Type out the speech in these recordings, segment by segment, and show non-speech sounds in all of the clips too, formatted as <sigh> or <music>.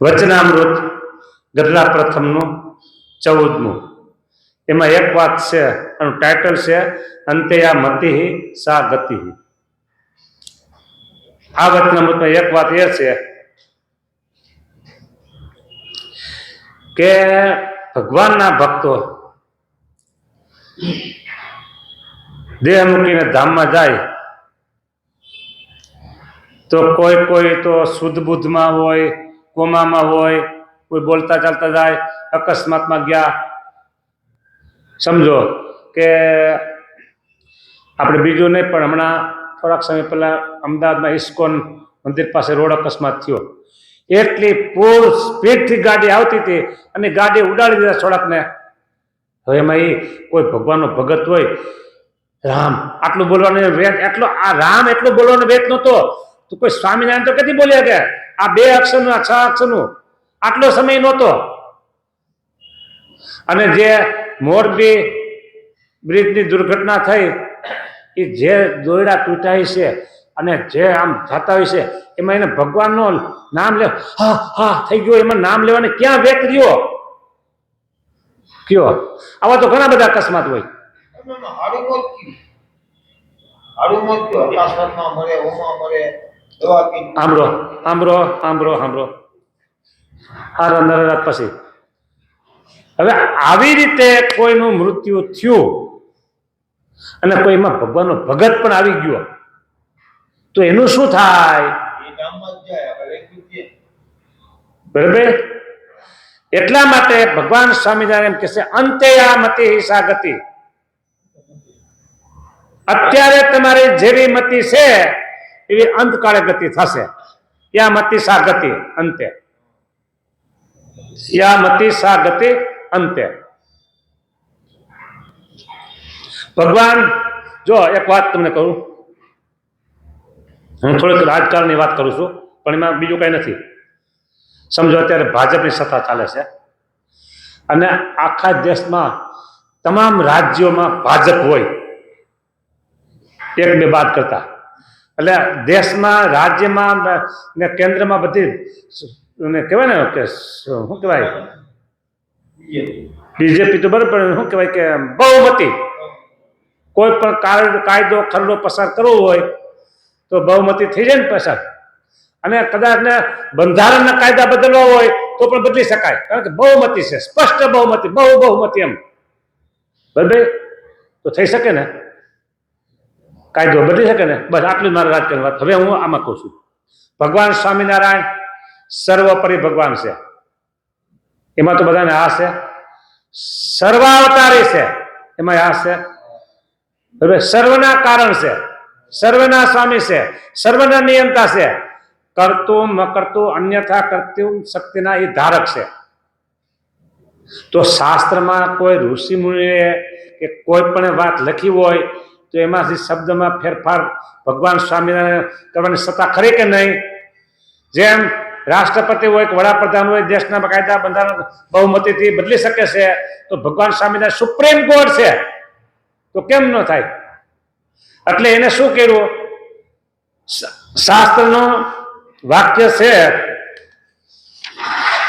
વચનામૃત ગઢડા પ્રથમનું ચૌદમું. એમાં એક વાત છે, એનું ટાઇટલ છે અંત્યા મતિ સા ગતિ આ વચનામૃતમાં એક વાત એ છે કે ભગવાનના ભક્તો દેહ મૂકીને ધામમાં જાય તો કોઈ કોઈ તો શુદ્ધ બુદ્ધમાં હોય કોમામાં હોય, કોઈ બોલતા ચાલતા જાય, અકસ્માતમાં ગયા. સમજો કે આપણે બીજું નહીં, પણ હમણાં થોડાક સમય પહેલાં અમદાવાદમાં ઇસ્કોન મંદિર પાસે રોડ અકસ્માત થયો. એટલી પૂર સ્પીડથી ગાડી આવતી હતી અને ગાડી ઉડાડી દીધા થોડાકને હવે એમાં એ કોઈ ભગવાનનો ભગત હોય, રામ, આટલું બોલવાનું વેદ, એટલો, આ રામ એટલો બોલવાનો વેત નહોતો. તો કોઈ સ્વામિનારાયણ તો કદી બોલ્યા કે? આ બે અક્ષરનું આ છ અક્ષરનું. આટલો સમય નહોતો. અને જે મોરબી બ્રિજની દુર્ઘટના થઈ એ જે દોરડા તૂટાય છે અને જે આમ થતા હોય છે એમાં એને ભગવાનનો નામ લે હા હા થઈ ગયો એમાં નામ લેવાને ક્યાં વેત રહ્યો? કયો? આવા તો ઘણા બધા અકસ્માત હોય. હારું મોત કયું હારું મોત થયું. અકસ્માતમાં મરે, ઓમાં મરે, આંબરો આંબરો આંબરો આંબરો હારા નરરાત હવે આવી રીતે કોઈનું મૃત્યુ થયું અને કોઈમાં ભગવાનનો ભગત પણ આવી ગયો, તો એનું શું થાય. બરાબર? એટલા માટે ભગવાન સ્વામિનારાયણ કહેશે, અંતે આ મતિ હિસા ગતિ અત્યારે તમારી જેવી મતિ છે એવી અંતકાળે ગતિ થશે. યા મતિ સા ગતિ અંતે. યા મતિ સા ગતિ અંતે. ભગવાન, જો એક વાત તમને કહું. હું થોડીક રાજકારણની વાત કરું છું, પણ એમાં બીજું કંઈ નથી. સમજો, અત્યારે ભાજપની સત્તા ચાલે છે. અને આખા દેશમાં તમામ રાજ્યોમાં ભાજપ હોય. એક બે બાદ કરતા. એટલે દેશમાં, રાજ્યમાં ને કેન્દ્રમાં બધી કહેવાય ને કે શું કહેવાય? બીજેપી તો બરાબર શું કહેવાય કે બહુમતી. કોઈ પણ કાયદો, ખરડો પસાર કરવો હોય તો બહુમતી થઈ જાય ને પસાર. અને કદાચ ને બંધારણના કાયદા બદલવા હોય તો પણ બદલી શકાય. કારણ કે બહુમતી છે, સ્પષ્ટ બહુમતી, બહુ બહુમતી એમ. બરાબર? તો થઈ શકે ને? કાયદો બદલી શકે ને? બસ આટલું મારે મારા રાજકારણ વાત. હવે હું આમાં કહું છું. ભગવાન સ્વામિનારાયણ સર્વોપરી ભગવાન છે. એમાં તો બધાને આ છે. સર્વાવતારી છે. એમાં આ છે. હવે સર્વના કારણ છે. સર્વના સ્વામી છે. સર્વના નિયંતા છે. કરતું ન કરતું અન્યથા કરતું શક્તિના એ ધારક છે. તો શાસ્ત્રમાં કોઈ ઋષિ મુનિએ કે કોઈ પણ વાત લખી હોય તો એમાંથી શબ્દમાં ફેરફાર ભગવાન સ્વામિનારાયણ કરવાની સત્તા ખરી કે નહીં? જેમ રાષ્ટ્રપતિ હોય કે વડાપ્રધાન હોય, દેશના કાયદા બંધારણ બહુમતીથી બદલી શકે છે, તો ભગવાન સ્વામિનારાયણ સુપ્રીમ કોર્ટ છે. તો કેમ ન થાય? એટલે એને શું કર્યું? શાસ્ત્રનું વાક્ય છે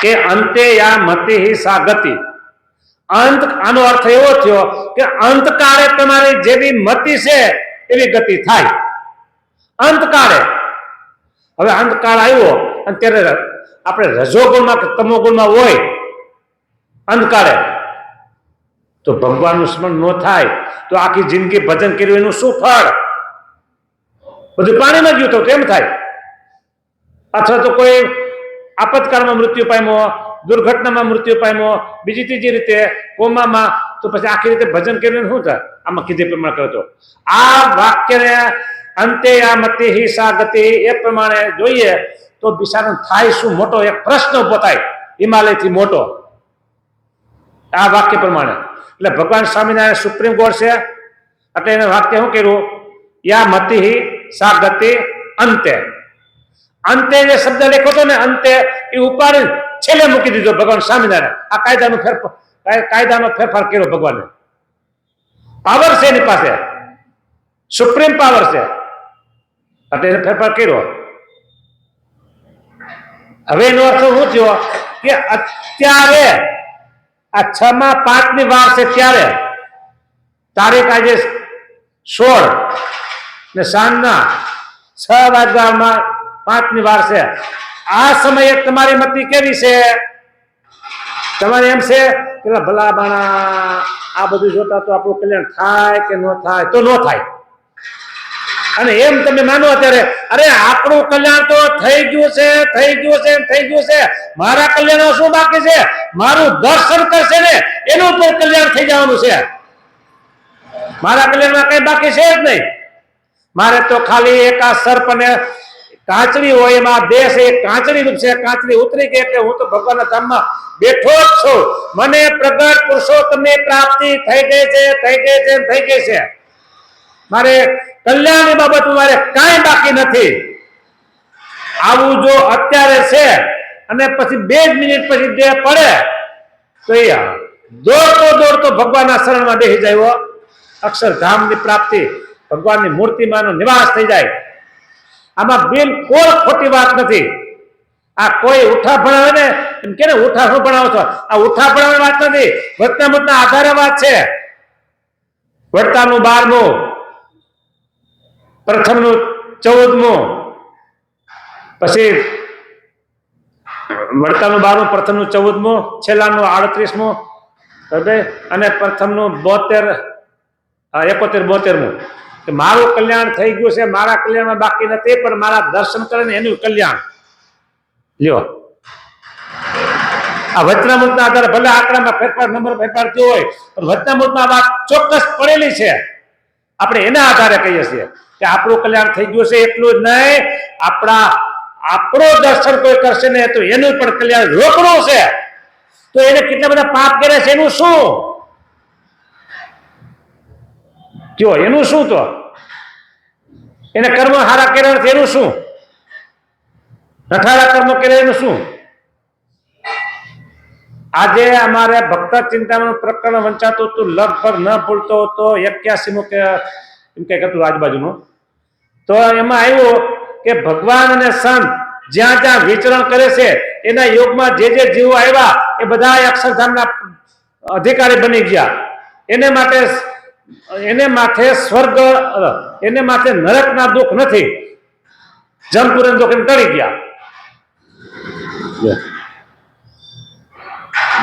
કે અંતે યા મતિ સા ગતિ અંત, આનો અર્થ એવો થયો કે અંતકાળે તમારી જેવી મતિ છે, એવી ગતિ થાય. અંતકાળે. હવે અંતકાળ આવ્યો, અને ત્યારે આપણે રજોગુણમાં કે તમોગુણમાં હોય. અંતકાળે. તો ભગવાનનું સ્મરણ ન થાય, તો આખી જિંદગી ભજન કર્યું, એનું શું ફળ? બધું પાણીમાં ગયું તો કેમ થાય? અથવા તો કોઈ આપતકાળમાં મૃત્યુ પામ્યો દુર્ઘટનામાં મૃત્યુ પામ્યો. બીજી ત્રીજી રીતે કોમામાં તો પછી આખી રીતે ભજન કરીને શું થાય? આમાં કીધે પ્રમાણે કરતો તો. આ વાક્યને અંતે આ મતિ હિ સાગતિ એ પ્રમાણે જોઈએ તો બિચારો થાય શું મોટો? એક પ્રશ્ન ઊભો થાય. હિમાલયથી મોટો. આ વાક્ય પ્રમાણે. એટલે ભગવાન સ્વામિનારાયણ સુપ્રીમ કોર્ટ છે. એટલે એને વાક્ય શું કર્યું? યા મતિ સા ગતિ અંતે. અંતે જે શબ્દ લખ્યો હતો ને અંતે, એ ઉપાડી છેલ્લે મૂકી દીધો ભગવાન સ્વામિનારાયણ. આ કાયદાનો ફેરફાર કાયદાનો ફેરફાર કર્યો ભગવાને. પાવર છે એની પાસે. સુપ્રીમ પાવર છે. એટલે એને ફેરફાર કર્યો. હવે એનો અર્થ શું થયો? કે અત્યારે આ છ માં પાંચની વાર છે ત્યારે. તારીખ આજે સોળ ને સાંજના છ વાગ્યામાં પાંચની વાર છે. આ સમયે તમારી મતી કેવી છે? તમારે એમ છે કે ભલા બાણા આ બધું જોતા તો આપણું કલ્યાણ થાય કે ન થાય? તો ન થાય. અને એમ તમે માનો અત્યારે, અરે આપણું કલ્યાણ તો થઈ ગયું છે, થઈ ગયું છે થઈ ગયું છે. મારા કલ્યાણ શું બાકી છે? મારું દર્શન કરશે ને, એનું પણ કલ્યાણ થઈ જવાનું છે. મારા કલ્યાણમાં કઈ બાકી છે જ નહીં. મારે તો ખાલી એક આ સર્પ અને કાંચડી હોય એમાં દેશ એ કાંચડી રૂપ છે કાંચડી ઉતરી ગઈ એટલે હું તો ભગવાનના ધામમાં બેઠો જ છું. મને પ્રગટ પુરુષોત્તમની પ્રાપ્તિ થઈ ગઈ છે, થઈ ગઈ છે, થઈ ગઈ છે. મારે કલ્યાણની બાબત મારે કાંઈ બાકી નથી. આવું જો અત્યારે છે અને પછી બે જ મિનિટ પછી દેહ પડે, તો એ દોડતો દોડતો ભગવાનના શરણમાં બેસી જાય. અક્ષરધામની પ્રાપ્તિ ભગવાનની મૂર્તિમાંનો નિવાસ થઈ જાય. આમાં બિલકુલ ખોટી વાત નથી. આ કોઈ ઉઠા ભણાવે ને, એમ કે ઉઠા શું ભણાવો છો? આ ઉઠા ભણાવવાની વાત નથી. વચના મતના આધારે વાત છે. વર્તાનું બારમું, પ્રથમનું ચૌદમું, પછી વડતાનું બારમું, પ્રથમનું ચૌદમું, છેલ્લાનું આડત્રીસમું? અને પ્રથમનું બોતેર એકોતેર બોતેરમું. કે મારું કલ્યાણ થઈ ગયું છે, મારા કલ્યાણમાં બાકી નથી, પણ મારા દર્શન કરે ને એનું કલ્યાણ. લ્યો. આ વચનામૃતના આધારે ભલે આંકડામાં ફેરફાર, નંબર ફેરફાર થયો હોય, પણ વચનામૃતમાં વાત ચોક્કસ પડેલી છે. આપણે એના આધારે કહીએ છીએ કે આપણું કલ્યાણ થઈ ગયું છે એટલું જ નહીં, આપણા, આપણો દર્શન કોઈ કરશે ને તો એનું પણ કલ્યાણ રોકડું છે. તો એને કેટલા બધા પાપ કરે છે, એનું શું? કયો એનું શું તો? એને કર્મ હારા કર્યા એનું શું? નઠારા કર્મ કર્યા, એનું શું? આજે અમારે ભક્ત ચિંતામણ પ્રકરણ વંચાતું હતું લગભગ ન ભૂલતો હતો એક્યાસી કે, એમ કંઈક હતું આજુબાજુનું. તો એમાં આવ્યું કે ભગવાન અને સંત જ્યાં જ્યાં વિચરણ કરે છે, એના યોગમાં જે જે જીવો આવ્યા, એ બધા અક્ષરધામના અધિકારી બની ગયા. એને માટે એને માથે સ્વર્ગ એને માથે નરકના દુઃખ નથી. જમપુર દુઃખ ટળી ગયા.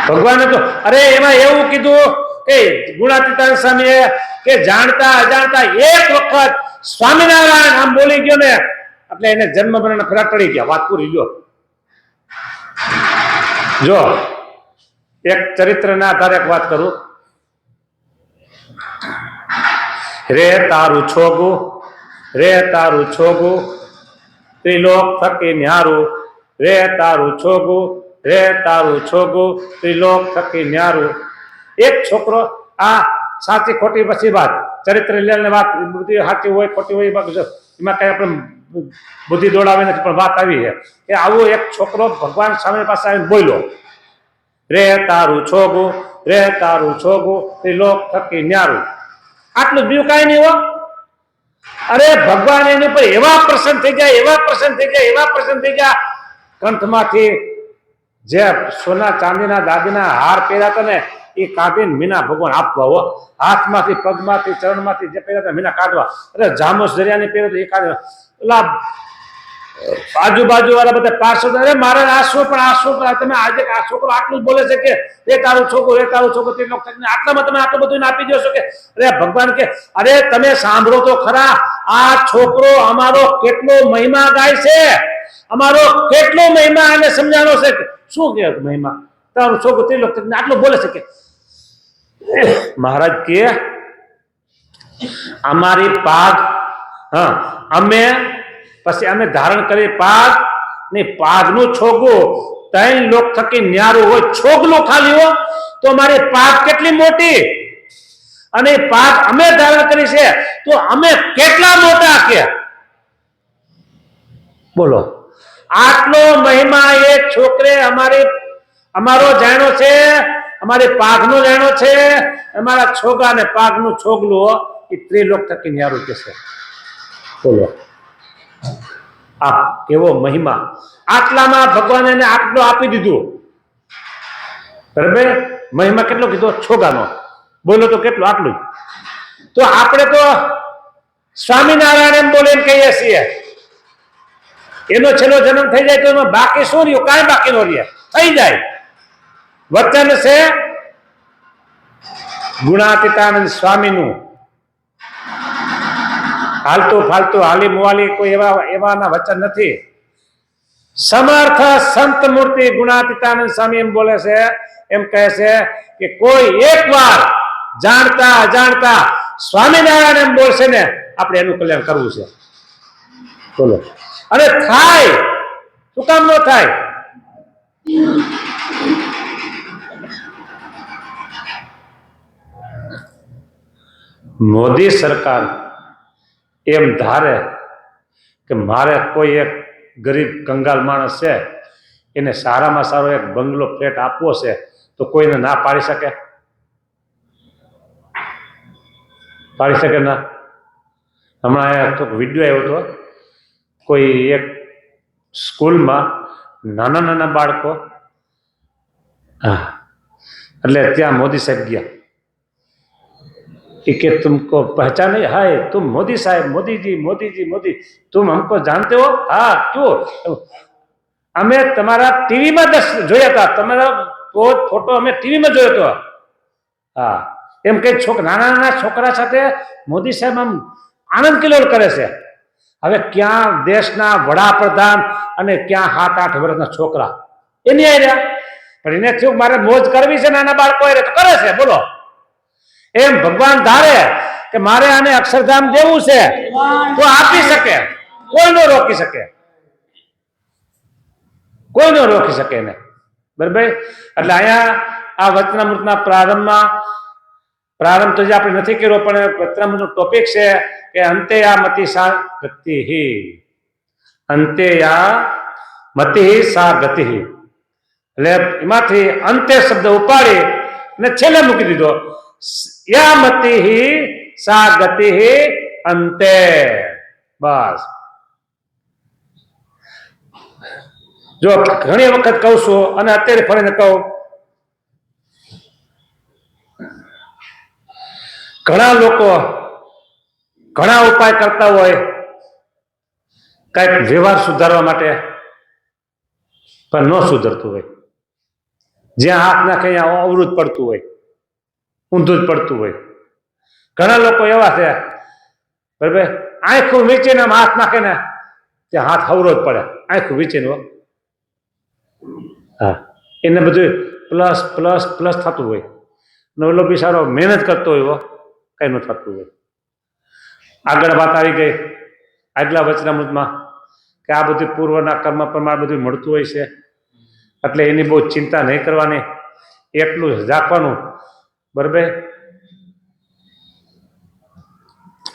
ભગવાને તો, અરે, એમાં એવું કીધું કે ગુણાતીતાન સ્વામીએ કે જાણતા અજાણતા એક વખત સ્વામિનારાયણ આમ બોલી ગયો ને, એટલે એને જન્મ મરણ ખરા ટળી ગયા. વાત પૂરી ગયો જો, એક ચરિત્રના આધારે એક વાત કરું. રે તારું છોગું, રે તારું છોગું, ત્રિલોક થકી ન્યારું, રે તારું છોગું, રે તારું છોગું, ત્રિલોક થકી ન્યારું. એક છોકરો, આ સાચી ખોટી પછી વાત, ચરિત્ર લેવાની વાત બધી સાચી હોય, ખોટી હોય એમાં કઈ આપણે બુદ્ધિ દોડાવે નથી, પણ વાત આવી છે કે આવો એક છોકરો ભગવાન સામે પાસે આવીને બોલ્યો, રે તારું છોગું, રે તારું છોગું, ત્રિલોક થકી ન્યારું. આટલું બીજું કાંઈ નહીં હો. અરે ભગવાન એની ઉપર એવા પ્રસન્ન થઈ ગયા, એવા પ્રસન્ન થઈ ગયા, એવા પ્રસન્ન થઈ ગયા. કંઠમાંથી જે સોના ચાંદીના દાદીના હાર પહેર્યા હતા ને, એ કાઢીને મીના ભગવાન આપવા હો. હાથમાંથી, પગમાંથી, ચરણમાંથી જે પહેર્યા હતા, મીના કાઢવા. અરે જામોસ દરિયાની પહેર્યો એ કાઢવા ઓલા આજુબાજુ વાળા બધા પાર્ષદ અરે, મારે આ પણ આ પણ તમે આજે આ છોકરો આટલું બોલે છે કે એ તારું છોકરો એ તારું છોકરો તે લોકો આટલામાં તમે આટલું બધું આપી દો કે? અરે, ભગવાન કે, અરે, તમે સાંભળો તો ખરા, આ છોકરો અમારો કેટલો મહિમા ગાય છે? અમારો કેટલો મહિમા એને સમજાણો છે? શું કે મહિમા? તારું છોકરો તે લોકો આટલું બોલે છે કે? મહારાજ કે, અમારી પાગ, હા, અમે પછી અમે ધારણ કરીએ પાગ ને પાગનું છોગો, ત્રણ લોક થકી ન્યારો હોય, છોગલો ખાલી હોય તો મારી પાગ કેટલી મોટી? અને પાગ અમે ધારણ કરી છે, તો અમે કેટલા મોટા કે? બોલો. આટલો મહિમા એ છોકરે અમારી, અમારો જાણો છે, અમારી પાઘનો જાણો છે, અમારા છોગા ને પાઘનું છોગલું, એ ત્રિલોક થકી ન્યારું કે છે બોલો. આ કેવો મહિમા. આટલામાં ભગવાન એને આટલો આપી દીધો. બરાબર? મહિમા કેટલો કીધો? છોગાનો. બોલો તો કેટલો? આટલું તો આપણે તો સ્વામિનારાયણ એમ બોલે કહીએ છીએ. એનો છેલ્લો જન્મ થઈ જાય તો એમાં બાકી શું રહ્યું? કાંઈ બાકી ન રહે. થઈ જાય. વચન છે ગુણાતીતાનંદ સ્વામીનું. હાલતું ફાલતું, હાલી મુવાલી કોઈ એવા, એવાના વચન નથી. સમર્થ સંત મૂર્તિ ગુણાતીતાનંદ સ્વામી એમ બોલે છે, એમ કહે છે કે કોઈ એકવાર જાણતા, અજાણતા સ્વામિનારાયણ એમ બોલશે ને, આપણે એનું કલ્યાણ કરવું છે. બોલો. અને થાય. શું કામ ન થાય? મોદી સરકાર એમ ધારે કે મારે કોઈ એક ગરીબ કંગાલ માણસ છે, એને સારામાં સારો એક બંગલો, ફ્લેટ આપવો છે, તો કોઈને ના પાડી શકે? પાડી શકે ના? હમણાં એક વીડિયો આવ્યો હતો, કોઈ એક સ્કૂલમાં નાના નાના બાળકો, હા, એટલે ત્યાં મોદી સાહેબ ગયા. कि कि तुमको पहचाने हाय तुम मोदी साहब मोदी जी मोदी जी मोदी तुम हमको जानते हो हाँ क्यों અમે તમારા ટીવીમાં દસ જોયા હતા તમારા પોત ફોટો અમે ટીવીમાં જોયો હતો હા એમ કે છોક નાના નાના છોકરા સાથે મોદી સાહેબ આમ આનંદ કિલોલ કરે છે હવે ક્યાં દેશના વડાપ્રધાન અને ક્યાં સાત આઠ વર્ષના છોકરા એની આઈ પણ એને થયું મારે મોજ કરવી છે નાના બાળકો હારે તો કરે છે બોલો એમ ભગવાન ધારે કે મારે આને અક્ષરધામ દેવું છે, તો આપી શકે. કોઈ ન રોકી શકે. કોઈ ન રોકી શકે ને બરાબર એટલે અહીંયા આ વચનામૃતના પ્રારંભમાં, પ્રારંભ તો જે આપણે નથી કર્યો, પણ વચનામૃતનો ટોપિક છે કે અંતે આ મતિ સા ગતિ અંતે આ મતિ સા ગતિ એટલે એમાંથી અંતે શબ્દ ઉપાડી અને છેલ્લે મૂકી દીધો. યા મતિ સા ગતિ અંતે. બસ. જો ઘણી વખત કહું છું અને અત્યારે ફરીને કહું, ઘણા લોકો ઘણા ઉપાય કરતા હોય, કંઈક વ્યવહાર સુધારવા માટે, પણ ન સુધરતું હોય. જ્યાં હાથ નાખે ત્યાં અવરોધ પડતું હોય. ઊંધું જ પડતું હોય. ઘણા લોકો એવા છે, બરાબર, આંખું વીંચીને હાથ નાખે ને, તે હાથ અવરોધ પડે. આંખું વીંચીને હો. એને બધું પ્લસ પ્લસ પ્લસ થતું હોય. ને ઓલો બિચારો મહેનત કરતો હોય કઈ ન થતું હોય. આગળ વાત આવી ગઈ, આગલા વચનામૃતમાં કે આ બધું પૂર્વના કર્મ પ્રમાણ બધું મળતું હોય છે. એટલે એની બહુ ચિંતા નહીં કરવાની. એટલું જ રાખવાનું. બરાબર?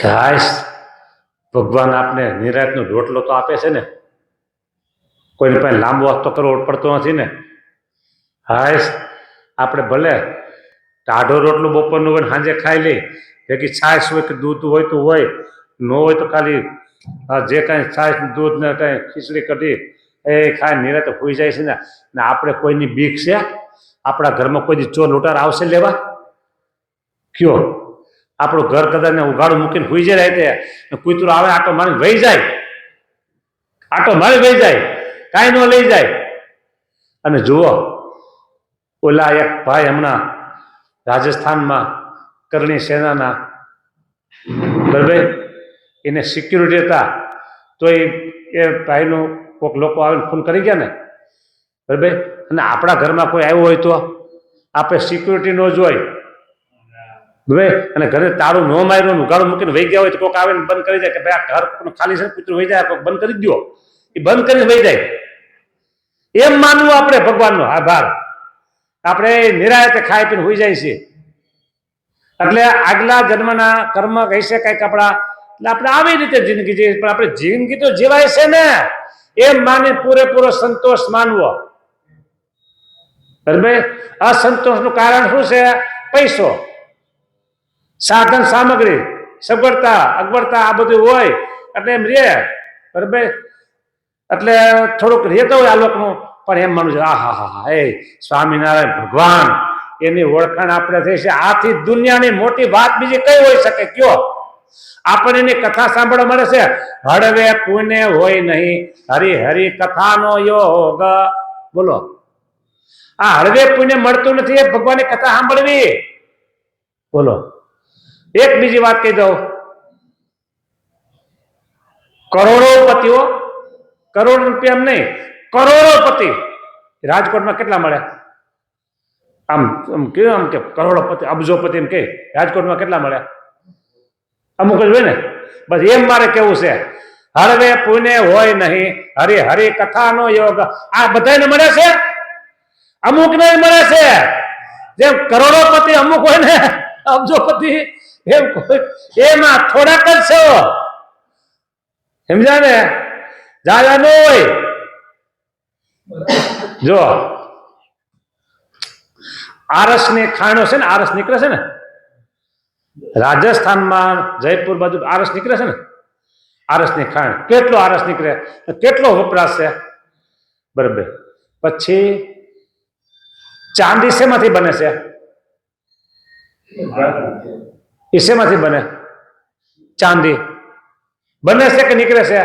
ખાસ ભગવાન આપને નિરાતનો રોટલો તો આપે છે ને? કોઈને પાસે લાંબો વાસ્તો કરવો પડતો નથી ને? હાશ આપણે ભલે ટાઢો રોટલો બપોરનું હોય સાંજે ખાઈ લઈ ભેગી છાશ હોય કે દૂધ હોય તો હોય, ન હોય તો ખાલી જે કાંઈ છાશ, દૂધ ને કાંઈ ખીચડી કઢી, એ ખાય નિરાતે હોઈ જાય છે ને? આપણે કોઈની બીક છે? આપણા ઘરમાં કોઈ ચોર, લૂંટાર આવશે લેવા? કયો? આપણું ઘર કદાચ ઉઘાડું મૂકીને હોઈ જાય ને કૂતરું આવે, આટો મારી વહી જાય. આટો મારી વહી જાય. કાંઈ ન લઈ જાય. અને જુઓ, ઓલા એક ભાઈ હમણાં રાજસ્થાનમાં કરણી સેનાના બરાબર? એને સિક્યુરિટી હતા. તો એ એ ભાઈનું કોઈક લોકો આવીને ફોન કરી ગયા ને. બરાબર? અને આપણા ઘરમાં કોઈ આવ્યું હોય તો આપણે સિક્યુરિટી ન જોઈ બરાબર અને ઘરે તાળું ન માર્યું ને ઉઘાડું મૂકીને વહી ગયા હોય તો કોઈક આવીને બંધ કરી જાય કે ભાઈ આ ઘર કોઈનું ખાલી છે કૂતરું વહી જાય કોઈક બંધ કરી દો એ બંધ કરીને વહી જાય. એમ માનવું આપણે ભગવાનનો આભાર. આપણે નિરાયતે ખાઈ પીને હોઈ જાય છે એટલે આગલા જન્મના કર્મ કહીશે કંઈક આપણા. એટલે આપણે આવી રીતે જિંદગી જીવી પણ આપણે જિંદગી તો જીવાય છે ને. એમ માની પૂરેપૂરો સંતોષ માનવો. અસંતોષનું કારણ શું છે? પૈસો. સાધન સામગ્રી, સગવડતા, અગવડતા આ બધું હોય એટલે એમ રે. બરાબર એટલે થોડુંક રહેતો હોય આ લોકનું, પણ એમ માનું છે, આ હા હા હા, એ સ્વામિનારાયણ ભગવાન, એની ઓળખાણ આપણે થઈ છે. આથી દુનિયાની મોટી વાત બીજી કઈ હોઈ શકે? કયો? આપણને એની કથા સાંભળવા મળે છે? હળવે પુણ્ય હોય નહીં, હરી હરી કથાનો યોગ. બોલો. આ હળવે પુણ્ય મળતું નથી, એ ભગવાનની કથા સાંભળવી. બોલો. એક બીજી વાત કહી દઉં. કરોડોપતિઓ, કરોડ રૂપિયા નહીં, કરોડોપતિ. રાજકોટમાં કેટલા મળે આમ આમ કેવું આમ કે કરોડોપતિ, અબજોપતિ એમ કે, રાજકોટમાં કેટલા મળ્યા? અમુક જ હોય ને. બસ એમ મારે કેવું છે. હરવે પુણે હોય નહીં, હરિ હરિ કથાનો યોગ. આ બધાને મળે છે? અમુક ને મળે છે. જેમ કરોડોપતિ અમુક હોય ને, અબજોપતિ એમ એમાં થોડાક જ છો. સમજા ને? દાદા નો હોય. જો. આરસની ખાણો છે ને, આરસ નીકળે છે ને? રાજસ્થાનમાં જયપુર બાજુ આરસ નીકળે છે ને? આરસની ખાણ. કેટલો આરસ નીકળે? કેટલો વપરાશ છે? બરાબર. પછી ચાંદી શેમાંથી બને છે? એ શેમાંથી બને? ચાંદી. બને છે કે નીકળે છે?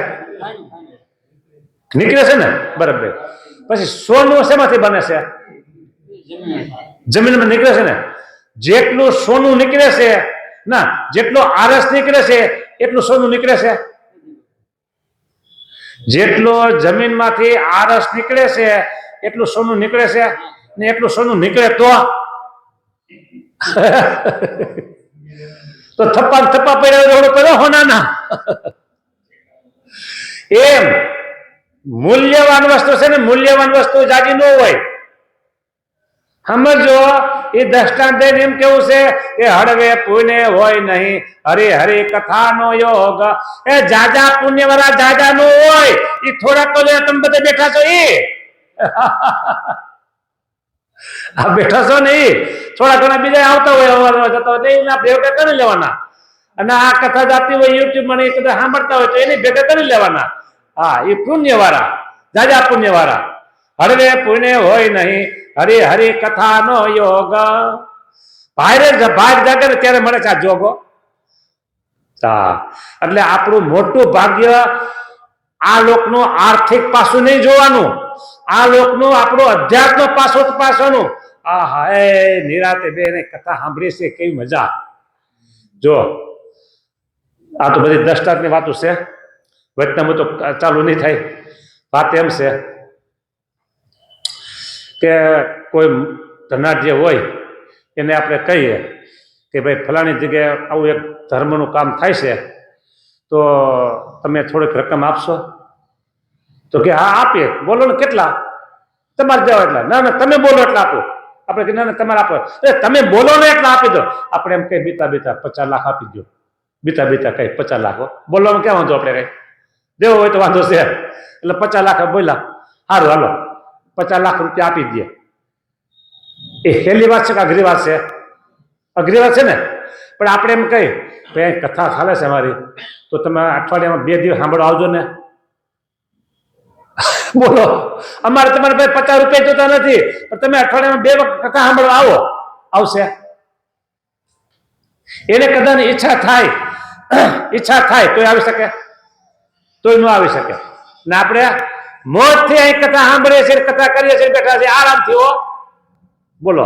નીકળે છે ને? બરાબર. પછી સોનું શેમાંથી બને છે? જમીનમાં નીકળે છે ને? જેટલું સોનું નીકળે છે, ના, જેટલો આરસ નીકળે છે, એટલું સોનું નીકળે છે? જેટલો જમીનમાંથી આરસ નીકળે છે, એટલું સોનું નીકળે છે? ને એટલું સોનું નીકળે તો? તો થપ્પા થપ્પા પડ્યા રોડ પર હોનાના એમ મૂલ્યવાન વસ્તુ છે ને મૂલ્યવાન વસ્તુ જાજી ન હોય. સમજો એ દ્રષ્ટાંત એમ કેવું છે કે હળવે પુણ્ય હોય નહીં. હરે હરે કથાનો યોગ. એ જાજા પુણ્ય વાળા જાજા નો હોય. એ થોડાક તમે બધા બેઠા છો એ <laughs> આ બેઠા છો ને થોડા ઘણા બીજા આવતા હોય અવારનવાર જતા હોય. એના ભેગા કરી લેવાના. અને આ કથા જાતી હોય યુટ્યુબમાં ને એ કદાચ સાંભળતા હોય તો એની ભેગા કરી લેવાના. હા એ પુણ્ય વાળા જાજા પુણ્ય વાળા હળવે પુણ્ય હોય નહીં. હરે હરે કથાનો યોગ. ભારે ભાગ જાગે ને ત્યારે મળે છે આ જોગો. હા, એટલે આપણું મોટું ભાગ્ય આ લોકનું આર્થિક પાસું નહીં જોવાનું. આ લોકનું આપણું અધ્યાત્મ પાસું તપાસવાનું આ હા એ નિરાતે બેને કથા સાંભળી છે, કેવી મજા. જો, આ તો બધી દ્રષ્ટાંતની વાતો છે. વચનામાં તો ચાલુ નહીં થાય. વાત એમ છે કે કોઈ ધનાઢ્ય હોય, એને આપણે કહીએ કે ભાઈ, ફલાણી જગ્યાએ આવું એક ધર્મનું કામ થાય છે. તો તમે થોડીક રકમ આપશો? તો કે, હા, આપીએ. બોલો ને, કેટલા? તમારે જાઓ એટલા. ના ના, તમે બોલો એટલા આપો. આપણે કે, ના ના, તમારે આપો. એ, તમે બોલો ને એટલા આપી દો. આપણે એમ કઈ બીતા બીતા પચાસ લાખ આપી દો બીતા બીતા કઈ પચાસ લાખ. બોલવામાં ક્યાં વાંધો આપણે કઈ? દેવો હોય તો વાંધો છે. એટલે પચાસ લાખ બોલ્યા. સારું હાલો. પચાસ લાખ રૂપિયા આપી દે એ હેલી વાત છે કે અઘરી વાત છે? અઘરી વાત છે ને. પણ આપણે એમ કહી ભાઈ કથા ચાલે છે અમારી તો તમે અઠવાડિયામાં બે દિવસ સાંભળો આવજો ને. <laughs> બોલો. અમારે તમારે ભાઈ પચાસ રૂપિયા જોતા નથી પણ તમે અઠવાડિયામાં બે વખત કથા સાંભળવા આવો. આવશે. એને કદાચ ઈચ્છા થાય <clears throat> ઈચ્છા થાય તોય આવી શકે. તોય ન આવી શકે. ને આપણે મોજથી અહીં કથા સાંભળીએ છીએ કથા કરીએ છીએ બેઠા છીએ આરામથી હો. બોલો.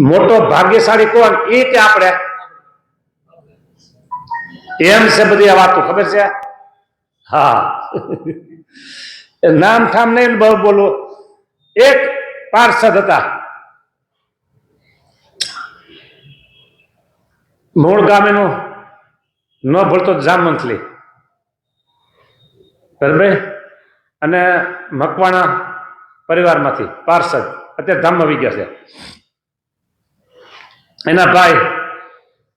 મોટો ભાગ્યશાળી કોણ? એ કે આપણે. એમ છે બધી આ વાતો, ખબર છે? હા. નામ ઠામ નહીં, બહુ બોલો. એક પાર્ષદ હતા. મૂળ ગામ એનું ન ભળતો જામંથલી બરાબર? અને મકવાણા પરિવારમાંથી પાર્ષદ. અત્યારે ધામમાં આવી ગયા છે. એના ભાઈ,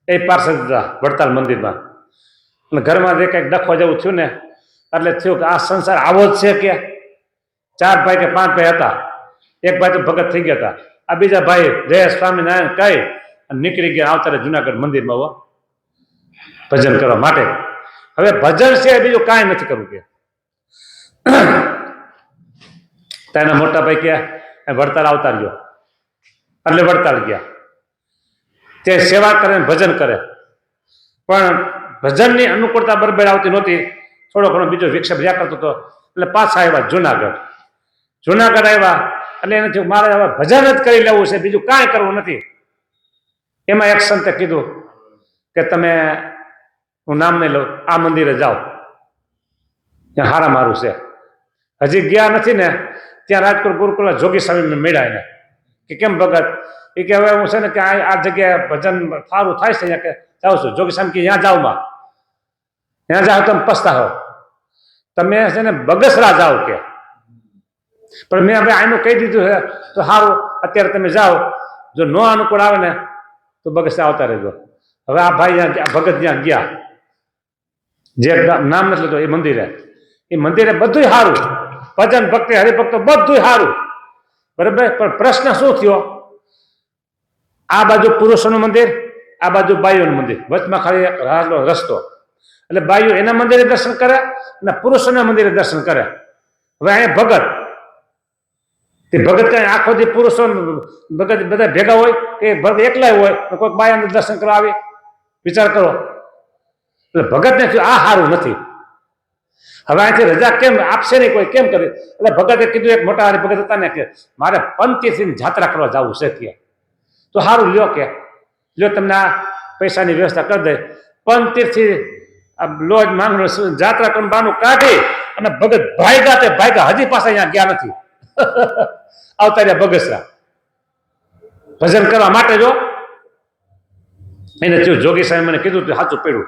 એ પાર્સલ દીધા વડતાલ મંદિરમાં. અને ઘરમાં જે કંઈક ડખવા જેવું થયું ને, એટલે થયું કે આ સંસાર આવો જ છે કે. ચાર ભાઈ કે પાંચ ભાઈ હતા. એક ભાઈ તો ભગત થઈ ગયા હતા. આ બીજા ભાઈ જય સ્વામિનારાયણ કહી અને નીકળી ગયા આવતા રહ્યા જુનાગઢ મંદિરમાં ભજન કરવા માટે. હવે ભજન છે બીજું કાંઈ નથી કરવું કે. <clears throat> તેના મોટા ભાઈ કે "અહીં વડતાલ આવતા રહ્યો. એટલે વડતાલ ગયા. તે સેવા કરે ભજન કરે. પણ ભજનની અનુકૂળતા બરબર આવતી નહોતી. થોડો ઘણો બીજો વિક્ષેપ રહ્યા કરતો હતો. એટલે પાછા આવ્યા જુનાગઢ. જુનાગઢ આવ્યા. એટલે એને થયું, મારે હવે ભજન જ કરી લેવું છે, બીજું કાંઈ કરવું નથી. એમાં એક સંતે કીધું કે, તમે હું નામ નહીં લઉં, આ મંદિરે જાઓ. ત્યાં હારા મારું છે. હજી ગયા નથી ને, ત્યાં રાજકોટ ગુરુકુલા જોગી સ્વામી મળ્યા એને કે કેમ ભગત? એ કે હવે હું છે ને કે આ જગ્યાએ ભજન સારું થાય છે કે જાઉં છું. જોગી સ્વામી કે ત્યાં જાઓ માં. ત્યાં જાઓ તમે પસ્તાવો. તમે છે ને બગસરા જાઓ કે. પણ મેં હવે આનું કહી દીધું છે, તો સારું અત્યારે તમે જાઓ. જો ન અનુકૂળ આવે ને, તો બગસરા આવતા રહેજો. હવે આ ભાઈ ભગત ત્યાં ગયા. જે નામ નથી લેતો, એ મંદિરે. એ મંદિરે બધું સારું ભજન ભક્તિ, હરિભક્તો બધું સારું બરાબર? પણ પ્રશ્ન શું થયો? આ બાજુ પુરુષોનું મંદિર, આ બાજુ બાઈઓનું મંદિર. વચમાં ખાલી રસ્તો. એટલે બાઈઓ એના મંદિરે દર્શન કરે અને પુરુષોના મંદિરે દર્શન કરે. હવે અહીંયા ભગત. તે ભગત કઈ આખો જે પુરુષો ભગત બધા ભેગા હોય કે ભગત એકલા હોય કોઈક બાયાનું દર્શન કરવા આવે? વિચાર કરો. એટલે ભગતને થયું, આ સારું નથી. હવે અહીંથી રજા કેમ આપશે નહીં કોઈ? કેમ કરે? એટલે ભગતે કીધું, એક મોટા ભગત હતા ને કે, મારે પંચતીર્થની જાત્રા કરવા જવું છે કે તો સારું લ્યો કે. લ્યો, તમને આ પૈસાની વ્યવસ્થા કરી દે પણ આ લોજ માંગણો જાત્રા કરવાનું બાનું કાઢી અને ભગત ભાગ્યા તે ભાગ્યા હજી પાસે અહીંયા ગયા નથી. <laughs> આવતા રહ્યા બગસરા ભજન કરવા માટે જો. એને થયું, જોગી સાહેબ મને કીધું તું સાચું પડ્યું.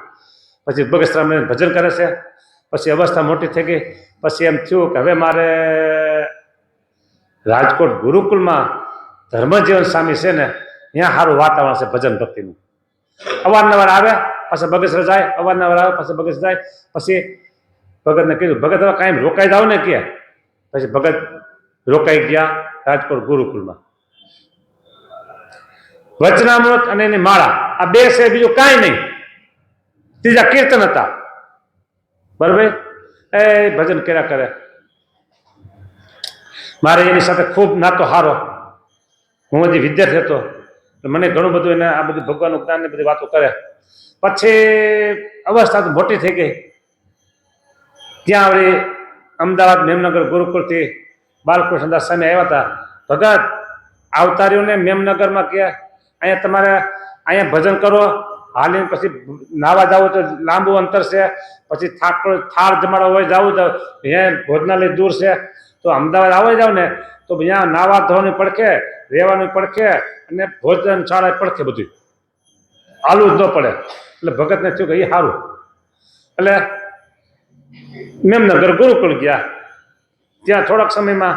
પછી બગસરા મને ભજન કરે છે. પછી અવસ્થા મોટી થઈ ગઈ. પછી એમ થયું કે હવે મારે રાજકોટ ગુરુકુલમાં ધર્મજીવન સ્વામી છે ને ત્યાં સારું વાતાવરણ છે, ભજન ભક્તિનું. અવારનવાર આવે, પાછા બગસરા જાય અવારનવાર આવે, પાછા બગસ જાય. પછી ભગતને કીધું, ભગત હવે કાંઈ રોકાઈ જાવ ને કે પછી ભગત રોકાઈ ગયા રાજકોટ ગુરુકુલમાં વચનામૃત અને એની માળા. આ બે છે, બીજું કાંઈ નહીં. ત્રીજા કીર્તન હતા. બરાબર? એ ભજન કર્યા કરે. મારે એની સાથે ખૂબ નાતો હારો. હું હજી વિદ્યાર્થી હતો. મને ઘણું બધું એને આ બધું ભગવાનનું જ્ઞાન ને બધી વાતો કરે પછી અવસ્થા તો મોટી થઈ ગઈ. ત્યાં વળી અમદાવાદ મેમનગર ગુરુકુળથી બાલકૃષ્ણદાસ સામે આવ્યા હતા. ભગત, આવતારીઓને મેમનગરમાં કે અહીંયા તમારે અહીંયા ભજન કરો. હાલીને પછી નાવા જાવ તો લાંબુ અંતર છે. પછી થાક થાળ જમાડો હોય જવું તો અહીંયા ભોજનાલય દૂર છે. તો અમદાવાદ આવે જાવ ને, તો અહીંયા નાવા ધોવાની પડખે રહેવાની પડખે અને ભોજન શાળા પડખે બધું આલું જ ન પડે. એટલે ભગતને થયું કે એ સારું એટલે મેમનગર ગુરુકુળ ગયા. ત્યાં થોડાક સમયમાં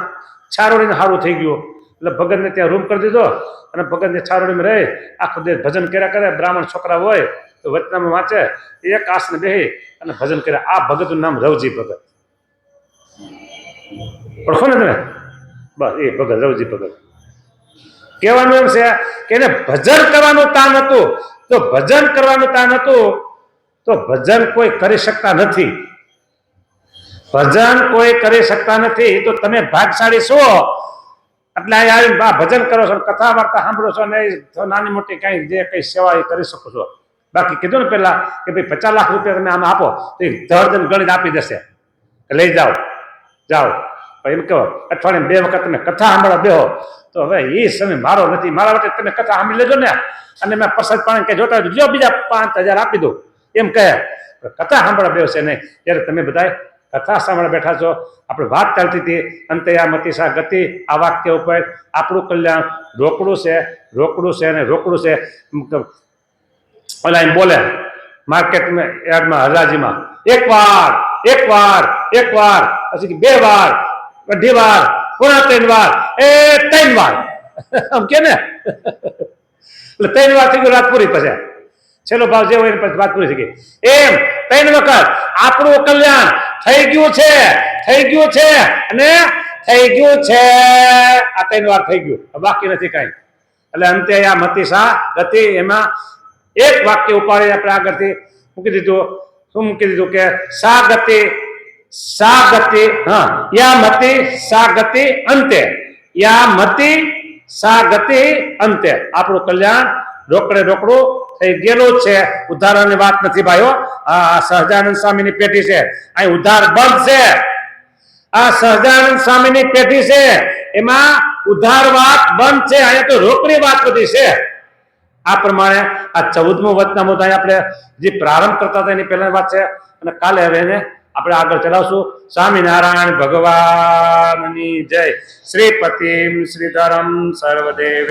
છારોડીને સારું થઈ ગયું. એટલે ભગતને ત્યાં રૂમ કરી દીધો અને ભગતને છારોડીમાં રહે. આખો દેશ ભજન કર્યા કરે. બ્રાહ્મણ છોકરા હોય તો વચનામાં વાંચે. એક આસને બેહી અને ભજન કરે આ ભગતનું નામ રવજી ભગત. ઓળખો ને તમે? બસ, એ ભગત, રવજી ભગત. કહેવાનું એમ છે કે એને ભજન કરવાનું તાન હતું. તો ભજન કરવાનું તાન હતું, તો ભજન કોઈ કરી શકતા નથી. ભજન કોઈ કરી શકતા નથી, તો તમે ભાગશાળી છો. એટલે આવીને આ ભજન કરો છો, કથા વાર્તા સાંભળો છો ને નાની મોટી કઈ જે કઈ સેવા એ કરી શકો છો. બાકી કીધું ને પેલા કે ભાઈ પચાસ લાખ રૂપિયા તમે આમ આપો, તો એ ધરદન ગણિત આપી દેશે. લઈ જાઓ જાઓ. એમ કહો અઠવાડિયે બે વખત તમે કથા સાંભળવા બેહો. તો હવે એ સમય મારો નથી. મારા માટે તમે કથા સાંભળી લેજો ને. અને મેં પ્રસાદ પાણી કે જોતા જો બીજા પાંચ હજાર આપી દઉં. એમ કહે. કથા સાંભળવા બેસે છે નહીં ત્યારે તમે બધાય કથા સાંભળવા બેઠા છો. આપણે વાત ચાલતી હતી અંતયા મતિસા ગતિ આ વાક્ય ઉપર. આપણું કલ્યાણ રોકડું છે રોકડું છે અને રોકડું છે. ઓલા એમ બોલે માર્કેટમાં, યાર્ડમાં હરાજીમાં એક વાર એક વાર એક વાર. પછી બે વાર, અઢી વાર. પૂરા ત્રણ વાર. એ ત્રણ વાર. આમ કે ને? એટલે ત્રણ વાર થઈ ગયું, રાત પૂરી પછી. છેલ્લો ભાવ જે હોય પછી વાત પૂરી થઈ ગઈ. એમ, ત્રણ વખત. આપણું કલ્યાણ થઈ ગયું છે, થઈ ગયું છે, અને થઈ ગયું છે. આ ત્રણ વાર થઈ ગયું. બાકી નથી કાંઈ. એટલે અંતે આ મતીસા ગતિ એમાં એક વાક્ય ઉપાડી આપણે આગળથી મૂકી દીધું. શું મૂકી દીધું કે સા ગતિ સા ગતિ હા યા મતે સા ગતિ અંતે યા મતે સા ગતિ અંતે આપણું કલ્યાણ રોકડે રોકડું થઈ ગયેલું છે. ઉદ્ધારની વાત નથી ભાઈઓ. આ સહજાનંદ સ્વામીની પેઢી છે. અહીં ઉદ્ધાર બંધ છે. આ સહજાનંદ સ્વામીની પેઢી છે. એમાં ઉધાર વાત બંધ છે. અહીંયા તો રોકડી વાત બધી છે. આ પ્રમાણે આ ચૌદમો વચનામૃત અહીં આપણે જે પ્રારંભ કરતા હતા એની પહેલાની વાત છે. અને કાલે હવે એને આપણે આગળ ચલાવશું. સ્વામિનારાયણ ભગવાનની જય. શ્રીપતિમ શ્રીધરમ સર્વદેવ.